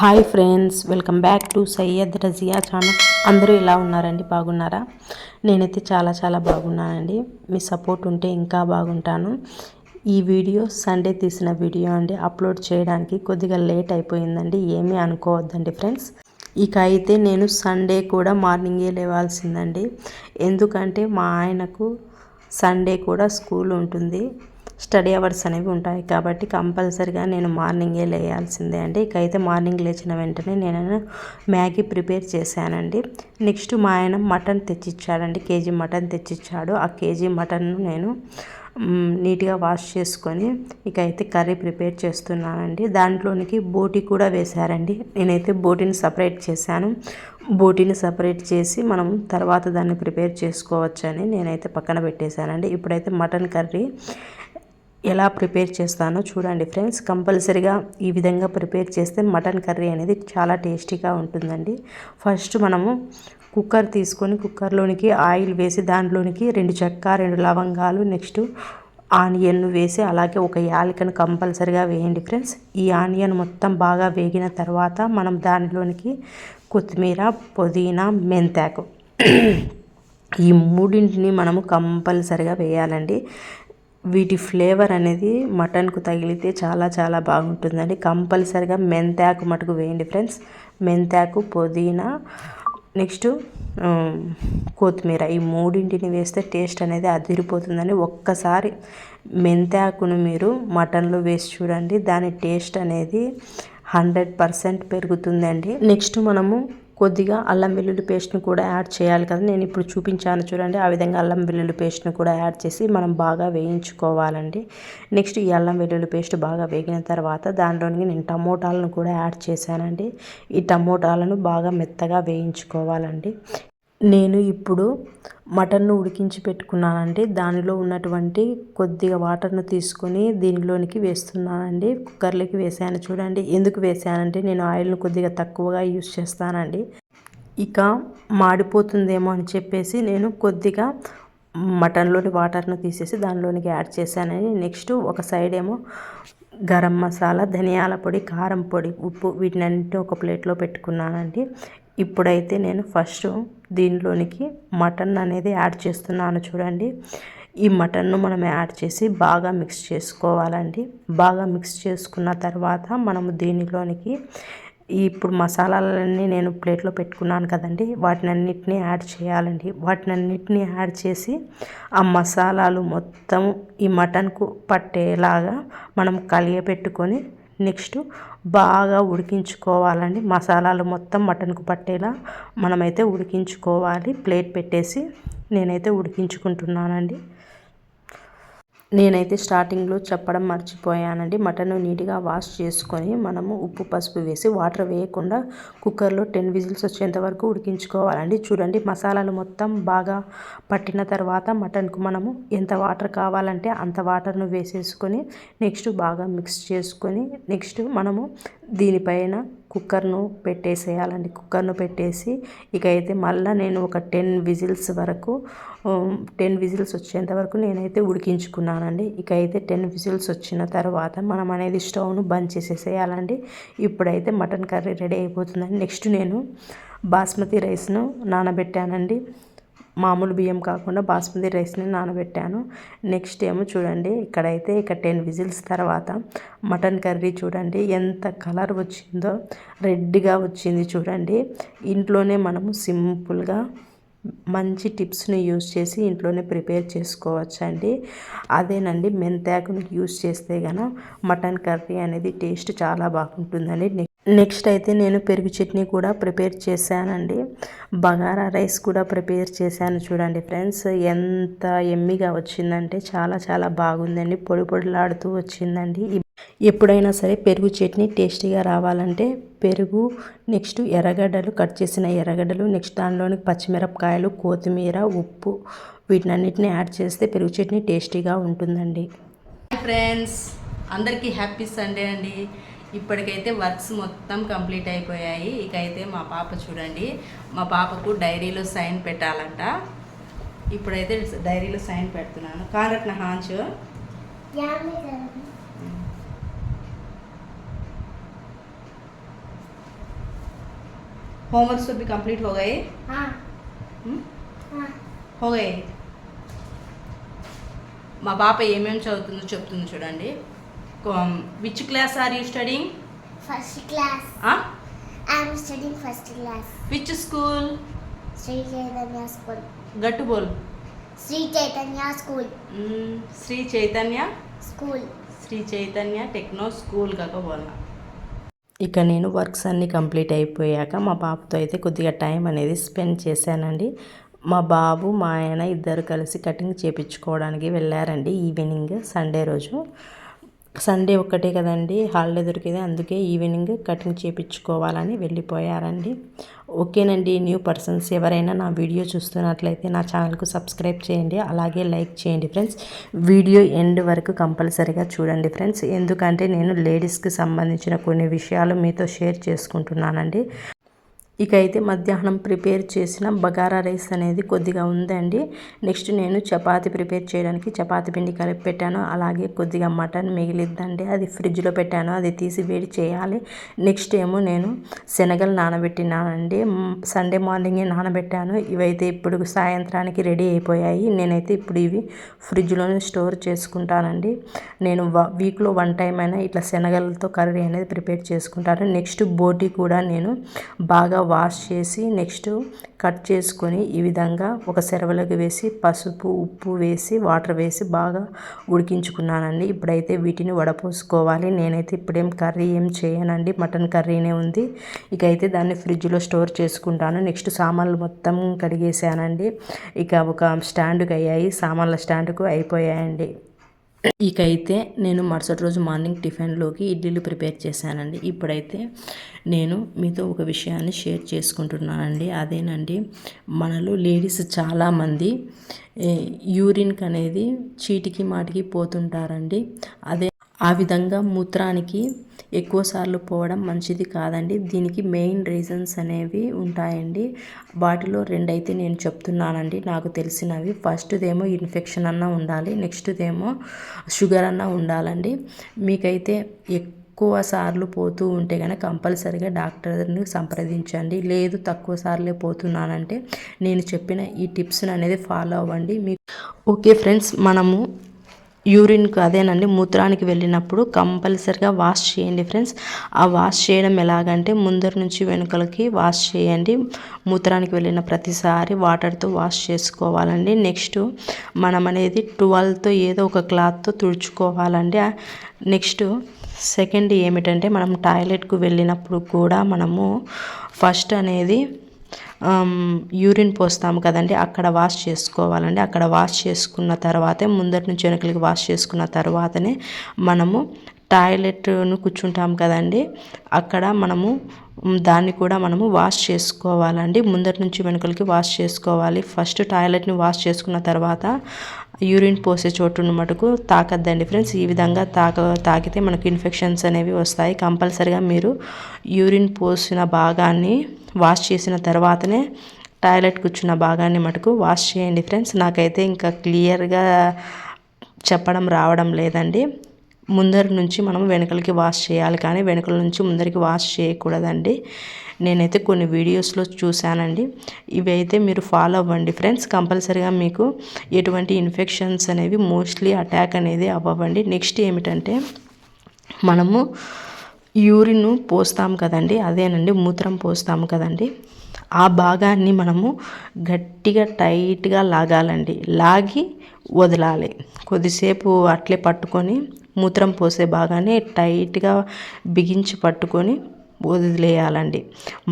Hi friends welcome back to Syed Razia channel. అందరూ ఎలా ఉన్నారండి? బాగున్నారా? నేనైతే చాలా చాలా బాగున్నానండి. మీ సపోర్ట్ ఉంటే ఇంకా బాగుంటాను. ఈ వీడియో సండే తీసిన వీడియో అండి. అప్లోడ్ చేయడానికి కొద్దిగా లేట్ అయిపోయిందండి. ఏమీ అనుకోవద్దండి ఫ్రెండ్స్. ఇక అయితే నేను సండే కూడా మార్నింగే లేవాల్సిందండి. ఎందుకంటే మా ఆయనకు సండే కూడా స్కూల్ ఉంటుంది. స్టడీ అవర్స్ అనేవి ఉంటాయి. కాబట్టి కంపల్సరిగా నేను మార్నింగే లేయాల్సిందే అండి. ఇక అయితే మార్నింగ్ లేచిన వెంటనే నేను మ్యాగీ ప్రిపేర్ చేశానండి. నెక్స్ట్ మా ఆయన మటన్ తెచ్చిచ్చాడండి. కేజీ మటన్ తెచ్చిచ్చాడు. ఆ కేజీ మటన్ను నేను నీట్గా వాష్ చేసుకొని ఇక అయితే కర్రీ ప్రిపేర్ చేస్తున్నానండి. దాంట్లోనికి బోటి కూడా వేశారండి. నేనైతే బోటిని సపరేట్ చేశాను. బోటిని సపరేట్ చేసి మనం తర్వాత దాన్ని ప్రిపేర్ చేసుకోవచ్చని నేనైతే పక్కన పెట్టేశానండి. ఇప్పుడైతే మటన్ కర్రీ ఎలా ప్రిపేర్ చేస్తానో చూడండి ఫ్రెండ్స్. కంపల్సరీగా ఈ విధంగా ప్రిపేర్ చేస్తే మటన్ కర్రీ అనేది చాలా టేస్టీగా ఉంటుందండి. ఫస్ట్ మనము కుక్కర్ తీసుకొని కుక్కర్లోనికి ఆయిల్ వేసి దాంట్లోనికి రెండు చెక్క రెండు లవంగాలు నెక్స్ట్ ఆనియన్ వేసి అలాగే ఒక యాలకను కంపల్సరిగా వేయండి ఫ్రెండ్స్. ఈ ఆనియన్ మొత్తం బాగా వేగిన తర్వాత మనం దానిలోనికి కొత్తిమీర పుదీనా మెంతాకు ఈ మూడింటిని మనము కంపల్సరిగా వేయాలండి. వీటి ఫ్లేవర్ అనేది మటన్కు తగిలితే చాలా చాలా బాగుంటుందండి. కంపల్సరిగా మెంతాకు మటుకు వేయండి ఫ్రెండ్స్. మెంతాకు పుదీనా నెక్స్ట్ కొత్తిమీర. ఈ మూడింటిని వేస్తే టేస్ట్ అనేది అదిరిపోతుందని ఒక్కసారి మెంతాకును మీరు మటన్లో వేసి చూడండి. దాని టేస్ట్ అనేది హండ్రెడ్ పర్సెంట్ పెరుగుతుందండి. నెక్స్ట్ మనము కొద్దిగా అల్లం వెల్లుల్లి పేస్ట్ని కూడా యాడ్ చేయాలి కదా. నేను ఇప్పుడు చూపించాను చూడండి. ఆ విధంగా అల్లం వెల్లుల్లి పేస్ట్ని కూడా యాడ్ చేసి మనం బాగా వేయించుకోవాలండి. నెక్స్ట్ ఈ అల్లం వెల్లుల్లి పేస్ట్ బాగా వేగిన తర్వాత దానిలోనికి నేను టమోటాలను కూడా యాడ్ చేశానండి. ఈ టమోటాలను బాగా మెత్తగా వేయించుకోవాలండి. నేను ఇప్పుడు మటన్ను ఉడికించి పెట్టుకున్నానండి. దానిలో ఉన్నటువంటి కొద్దిగా వాటర్ను తీసుకొని దీనిలోనికి వేస్తున్నానండి. కుక్కర్లోకి వేసాను చూడండి. ఎందుకు వేసానంటే నేను ఆయిల్ను కొద్దిగా తక్కువగా యూస్ చేస్తానండి. ఇక మాడిపోతుందేమో అని చెప్పేసి నేను కొద్దిగా మటన్లోని వాటర్ను తీసేసి దానిలోనికి యాడ్ చేశానని నెక్స్ట్ ఒక సైడ్ ఏమో గరం మసాలా ధనియాల పొడి కారం పొడి ఉప్పు వీటినన్నింటినీ ఒక ప్లేట్లో పెట్టుకున్నానండి. ఇప్పుడైతే నేను ఫస్ట్ దీనిలోనికి మటన్ అనేది యాడ్ చేస్తున్నాను చూడండి. ఈ మటన్ను మనం యాడ్ చేసి బాగా మిక్స్ చేసుకోవాలండి. బాగా మిక్స్ చేసుకున్న తర్వాత మనము దీనిలోనికి ఇప్పుడు మసాలాలన్నీ నేను ప్లేట్లో పెట్టుకున్నాను కదండి. వాటిని అన్నిటినీ యాడ్ చేయాలండి. వాటిని అన్నిటినీ యాడ్ చేసి ఆ మసాలాలు మొత్తం ఈ మటన్కు పట్టేలాగా మనం కలియపెట్టుకొని నెక్స్ట్ బాగా ఉడికించుకోవాలండి. మసాలాలు మొత్తం మటన్కు పట్టేలా మనమైతే ఉడికించుకోవాలి. ప్లేట్ పెట్టేసి నేనైతే ఉడికించుకుంటున్నానండి. నేనైతే స్టార్టింగ్లో చెప్పడం మర్చిపోయానండి. మటన్ నీట్గా వాష్ చేసుకొని మనము ఉప్పు పసుపు వేసి వాటర్ వేయకుండా కుక్కర్లో టెన్ విజిల్స్ వచ్చేంత వరకు ఉడికించుకోవాలండి. చూడండి మసాలాలు మొత్తం బాగా పట్టిన తర్వాత మటన్కు మనము ఎంత వాటర్ కావాలంటే అంత వాటర్ను వేసేసుకొని నెక్స్ట్ బాగా మిక్స్ చేసుకొని నెక్స్ట్ మనము దీనిపైన కుక్కర్ను పెట్టేసేయాలండి. కుక్కర్ను పెట్టేసి ఇక అయితే మళ్ళీ నేను ఒక టెన్ విజిల్స్ వరకు టెన్ విజిల్స్ వచ్చేంత వరకు నేనైతే ఉడికించుకున్నానండి. ఇక అయితే టెన్ విజిల్స్ వచ్చిన తర్వాత మనం అనేది స్టవ్ను బంద్ చేసేసేయాలండి. ఇప్పుడైతే మటన్ కర్రీ రెడీ అయిపోతుందండి. నెక్స్ట్ నేను బాస్మతి రైస్ను నానబెట్టానండి. మామూలు బియ్యం కాకుండా బాస్మతి రైస్ని నానబెట్టాను. నెక్స్ట్ ఏమో చూడండి ఇక్కడైతే ఇక టెన్ విజిల్స్ తర్వాత మటన్ కర్రీ చూడండి ఎంత కలర్ వచ్చిందో రెడ్గా వచ్చింది చూడండి. ఇంట్లోనే మనము సింపుల్గా మంచి టిప్స్ని యూస్ చేసి ఇంట్లోనే ప్రిపేర్ చేసుకోవచ్చండి. అదేనండి మెంతాకుని యూస్ చేస్తే కనుక మటన్ కర్రీ అనేది టేస్ట్ చాలా బాగుంటుందండి. నెక్స్ట్ అయితే నేను పెరుగు చట్నీ కూడా ప్రిపేర్ చేశానండి. బగారా రైస్ కూడా ప్రిపేర్ చేశాను చూడండి ఫ్రెండ్స్. ఎంత ఎమ్మిగా వచ్చిందంటే చాలా చాలా బాగుందండి. పొడి పొడిలాడుతూ వచ్చిందండి. ఎప్పుడైనా సరే పెరుగు చట్నీ టేస్టీగా రావాలంటే పెరుగు నెక్స్ట్ ఎర్రగడ్డలు కట్ చేసిన ఎర్రగడ్డలు నెక్స్ట్ దానిలోని పచ్చిమిరపకాయలు కొత్తిమీర ఉప్పు వీటినన్నిటిని యాడ్ చేస్తే పెరుగు చట్నీ టేస్టీగా ఉంటుందండి. ఫ్రెండ్స్ అందరికీ హ్యాపీ సండే అండి. ఇప్పటికైతే వర్క్స్ మొత్తం కంప్లీట్ అయిపోయాయి ఇక అయితే మా పాప చూడండి మా పాపకు డైరీలో సైన్ పెట్టాలంట ఇప్పుడైతే డైరీలో సైన్ పెడుతున్నాను కారట్న హాంచు होमवर्क सब भी कंप्लीट हो गए हाँ हम्म? हाँ हो गए మా పాప ఏమేమి చదువుతుందో చెప్తుంది చూడండి Which class are you studying first class I'm studying first class which school Sri Chaitanya school గట్టుబోల్ Sri Chaitanya school Sri Chaitanya school Sri Chaitanya techno school కాకపోలనా ఇక నేను వర్క్స్ అన్నీ కంప్లీట్ అయిపోయాక మా బాబుతో అయితే కొద్దిగా టైం అనేది స్పెండ్ చేశానండి. మా బాబు మా ఆయన ఇద్దరు కలిసి కటింగ్ చేపించుకోవడానికి వెళ్ళారండి ఈవినింగ్ సండే రోజు. సండే ఒక్కటే కదండి. హాలిడే దొరికింది. అందుకే ఈవినింగ్ కటింగ్ చేపించుకోవాలని వెళ్ళిపోయారండి. ఓకేనండి. న్యూ పర్సన్స్ ఎవరైనా నా వీడియో చూస్తున్నట్లయితే నా ఛానల్కు సబ్స్క్రైబ్ చేయండి. అలాగే లైక్ చేయండి ఫ్రెండ్స్. వీడియో ఎండ్ వరకు కంపల్సరీగా చూడండి ఫ్రెండ్స్. ఎందుకంటే నేను లేడీస్కి సంబంధించిన కొన్ని విషయాలు మీతో షేర్ చేసుకుంటున్నానండి. ఇక అయితే మధ్యాహ్నం ప్రిపేర్ చేసిన బగారా రైస్ అనేది కొద్దిగా ఉందండి. నెక్స్ట్ నేను చపాతి ప్రిపేర్ చేయడానికి చపాతి పిండి కలిపి పెట్టాను. అలాగే కొద్దిగా మటన్ మిగిలిద్దండి. అది ఫ్రిడ్జ్లో పెట్టాను. అది తీసి వేడి చేయాలి. నెక్స్ట్ ఏమో నేను శనగలు నానబెట్టినానండి. సండే మార్నింగే నానబెట్టాను. ఇవైతే ఇప్పుడు సాయంత్రానికి రెడీ అయిపోయాయి. నేనైతే ఇప్పుడు ఇవి ఫ్రిడ్జ్లోనే స్టోర్ చేసుకుంటానండి. నేను వ- వీక్లో వన్ టైం అయినా ఇట్లా శనగలతో కర్రీ అనేది ప్రిపేర్ చేసుకుంటాను. నెక్స్ట్ బోటి కూడా నేను బాగా వాష్ చేసి నెక్స్ట్ కట్ చేసుకొని ఈ విధంగా ఒక సెరవలోకి వేసి పసుపు ఉప్పు వేసి వాటర్ వేసి బాగా ఉడికించుకున్నానండి. ఇప్పుడైతే వీటిని వడపోసుకోవాలి. నేనైతే ఇప్పుడేం కర్రీ ఏం చేయనండి. మటన్ కర్రీనే ఉంది. ఇక అయితే దాన్ని ఫ్రిడ్జ్లో స్టోర్ చేసుకుంటాను. నెక్స్ట్ సామాన్లు మొత్తం కడిగేసానండి. ఇక ఒక స్టాండ్కి అయ్యాయి. సామాన్ల స్టాండ్కు అయిపోయాయండి. ఇకైతే నేను మరుసటి రోజు మార్నింగ్ టిఫిన్లోకి ఇడ్లీలు ప్రిపేర్ చేశానండి. ఇప్పుడైతే నేను మీతో ఒక విషయాన్ని షేర్ చేసుకుంటున్నానండి. అదేనండి మనలో లేడీస్ చాలామంది యూరిన్కి అనేది చీటికి మాటికి పోతుంటారండి. అదే ఆ విధంగా మూత్రానికి ఎక్కువ సార్లు పోవడం మంచిది కాదండి. దీనికి మెయిన్ రీజన్స్ అనేవి ఉంటాయండి. వాటిలో రెండైతే నేను చెప్తున్నానండి. నాకు తెలిసినవి. ఫస్ట్దేమో ఇన్ఫెక్షన్ అన్న ఉండాలి. నెక్స్ట్దేమో షుగర్ అన్న ఉండాలండి. మీకైతే ఎక్కువ సార్లు పోతూ ఉంటే కనుక కంపల్సరిగా డాక్టర్ని సంప్రదించండి. లేదు తక్కువ సార్లే పోతున్నానంటే నేను చెప్పిన ఈ టిప్స్ అనేది ఫాలో అవ్వండి. మీ ఓకే ఫ్రెండ్స్ మనము యూరిన్కి అదేనండి మూత్రానికి వెళ్ళినప్పుడు కంపల్సరిగా వాష్ చేయండి ఫ్రెండ్స్. ఆ వాష్ చేయడం ఎలాగంటే ముందర నుంచి వెనుకలకి వాష్ చేయండి. మూత్రానికి వెళ్ళిన ప్రతిసారి వాటర్తో వాష్ చేసుకోవాలండి. నెక్స్ట్ మనం అనేది టువల్తో ఏదో ఒక క్లాత్తో తుడుచుకోవాలండి. నెక్స్ట్ సెకండ్ ఏమిటంటే మనం టాయిలెట్కు వెళ్ళినప్పుడు కూడా మనము ఫస్ట్ అనేది యూరిన్ పోస్తాము కదండి అక్కడ వాష్ చేసుకోవాలండి. అక్కడ వాష్ చేసుకున్న తర్వాతే ముందటి నుంచి వెనకలికి వాష్ చేసుకున్న తర్వాతనే మనము టాయిలెట్ను కూర్చుంటాం కదండి. అక్కడ మనము దాన్ని కూడా మనము వాష్ చేసుకోవాలండి. ముందటి నుంచి వెనుకలకి వాష్ చేసుకోవాలి. ఫస్ట్ టాయిలెట్ని వాష్ చేసుకున్న తర్వాత యూరిన్ పోసే చోటును మటుకు తాకద్దండి ఫ్రెండ్స్. ఈ విధంగా తాక తాకితే మనకు ఇన్ఫెక్షన్స్ అనేవి వస్తాయి. కంపల్సరిగా మీరు యూరిన్ పోసిన భాగాన్ని వాష్ చేసిన తర్వాతనే టాయిలెట్ కూర్చున్న భాగాన్ని మటుకు వాష్ చేయండి ఫ్రెండ్స్. నాకైతే ఇంకా క్లియర్గా చెప్పడం రావడం లేదండి. ముందర నుంచి మనం వెనకలకి వాష్ చేయాలి కానీ వెనకల నుంచి ముందరికి వాష్ చేయకూడదండి. నేనైతే కొన్ని వీడియోస్లో చూశానండి. ఇవి అయితే మీరు ఫాలో అవ్వండి. ఫ్రెండ్స్ కంపల్సరీగా మీకు ఎటువంటి ఇన్ఫెక్షన్స్ అనేవి మోస్ట్లీ అటాక్ అనేది అవ్వండి నెక్స్ట్ ఏమిటంటే మనము యూరిన్ పోస్తాం కదండి. అదేనండి మూత్రం పోస్తాము కదండి. ఆ భాగాన్ని మనము గట్టిగా టైట్గా లాగాలండి. లాగి వదలాలి. కొద్దిసేపు అట్లే పట్టుకొని మూత్రం పోసే భాగాన్ని టైట్గా బిగించి పట్టుకొని వదిలేయాలండి.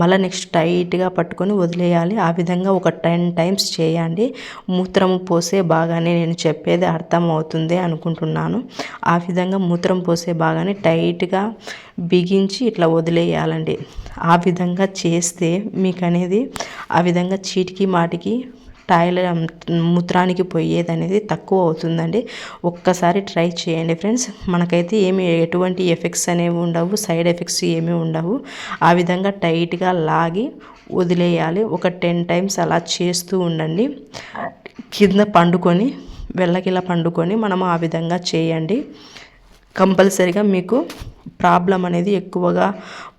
మళ్ళీ నెక్స్ట్ టైట్గా పట్టుకొని వదిలేయాలి. ఆ విధంగా ఒక టెన్ టైమ్స్ చేయండి. మూత్రం పోసే బాగానే నేను చెప్పేది అర్థం అవుతుంది అనుకుంటున్నాను. ఆ విధంగా మూత్రం పోసే బాగానే టైట్గా బిగించి ఇట్లా వదిలేయాలండి. ఆ విధంగా చేస్తే మీకు అనేది ఆ విధంగా చీటికి మాటికి టాయిల మూత్రానికి పోయేది అనేది తక్కువ అవుతుందండి. ఒక్కసారి ట్రై చేయండి ఫ్రెండ్స్. మనకైతే ఏమి ఎటువంటి ఎఫెక్ట్స్ అనేవి ఉండవు సైడ్ ఎఫెక్ట్స్ ఏమీ ఉండవు. ఆ విధంగా టైట్గా లాగి వదిలేయాలి. ఒక టెన్ టైమ్స్ అలా చేస్తూ ఉండండి. కింద పండుకొని వెళ్ళకిలా పండుకొని మనం ఆ విధంగా చేయండి. కంపల్సరిగా మీకు ప్రాబ్లం అనేది ఎక్కువగా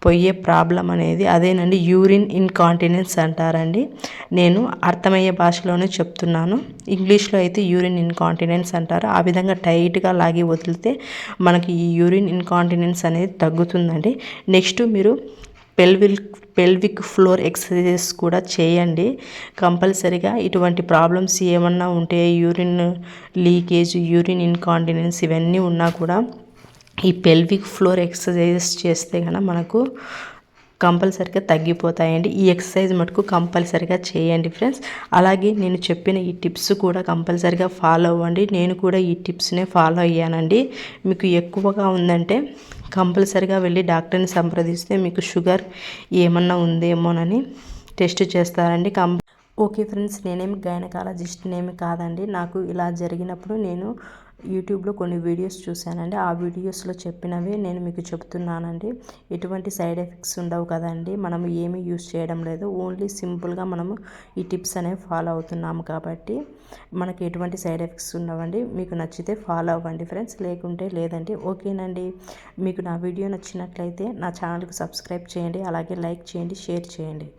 పోయే ప్రాబ్లం అనేది అదేనండి యూరిన్ ఇన్కాంటినెన్స్ అంటారండి. నేను అర్థమయ్యే భాషలోనే చెప్తున్నాను. ఇంగ్లీష్లో అయితే యూరిన్ ఇన్కాంటినెన్స్ అంటారు. ఆ విధంగా టైట్గా లాగి వదిలితే మనకి ఈ యూరిన్ ఇన్కాంటినెన్స్ అనేది తగ్గుతుందండి. నెక్స్ట్ మీరు పెల్విల్ పెల్విక్ ఫ్లోర్ ఎక్సర్సైజెస్ కూడా చేయండి. కంపల్సరిగా ఇటువంటి ప్రాబ్లమ్స్ ఏమన్నా ఉంటే యూరిన్ లీకేజ్ యూరిన్ ఇన్కాంటినెన్స్ ఇవన్నీ ఉన్నా కూడా ఈ పెల్విక్ ఫ్లోర్ ఎక్సర్సైజెస్ చేస్తే కనుక మనకు కంపల్సరిగా తగ్గిపోతాయండి. ఈ ఎక్సర్సైజ్ మటుకు కంపల్సరిగా చేయండి ఫ్రెండ్స్ అలాగే నేను చెప్పిన ఈ టిప్స్ కూడా కంపల్సరిగా ఫాలో అవ్వండి. నేను కూడా ఈ టిప్స్నే ఫాలో అయ్యానండి. మీకు ఎక్కువగా ఉందంటే కంపల్సరిగా వెళ్ళి డాక్టర్ని సంప్రదిస్తే మీకు షుగర్ ఏమన్నా ఉందేమోనని టెస్ట్ చేస్తారండి. కం ఓకే ఫ్రెండ్స్ నేనేమి గైనకాలజిస్ట్నేమి కాదండి. నాకు ఇలా జరిగినప్పుడు నేను యూట్యూబ్లో కొన్ని వీడియోస్ చూశానండి. ఆ వీడియోస్లో చెప్పినవి నేను మీకు చెప్తున్నానండి. ఎటువంటి సైడ్ ఎఫెక్ట్స్ ఉండవు కదండి. మనం ఏమీ యూస్ చేయడం లేదు. ఓన్లీ సింపుల్గా మనము ఈ టిప్స్ అనేవి ఫాలో అవుతున్నాము కాబట్టి మనకి ఎటువంటి సైడ్ ఎఫెక్ట్స్ ఉండవండి. మీకు నచ్చితే ఫాలో అవ్వండి ఫ్రెండ్స్. లేకుంటే లేదండి ఓకేనండి. మీకు నా వీడియో నచ్చినట్లయితే నా ఛానల్కి సబ్స్క్రైబ్ చేయండి. అలాగే లైక్ చేయండి షేర్ చేయండి.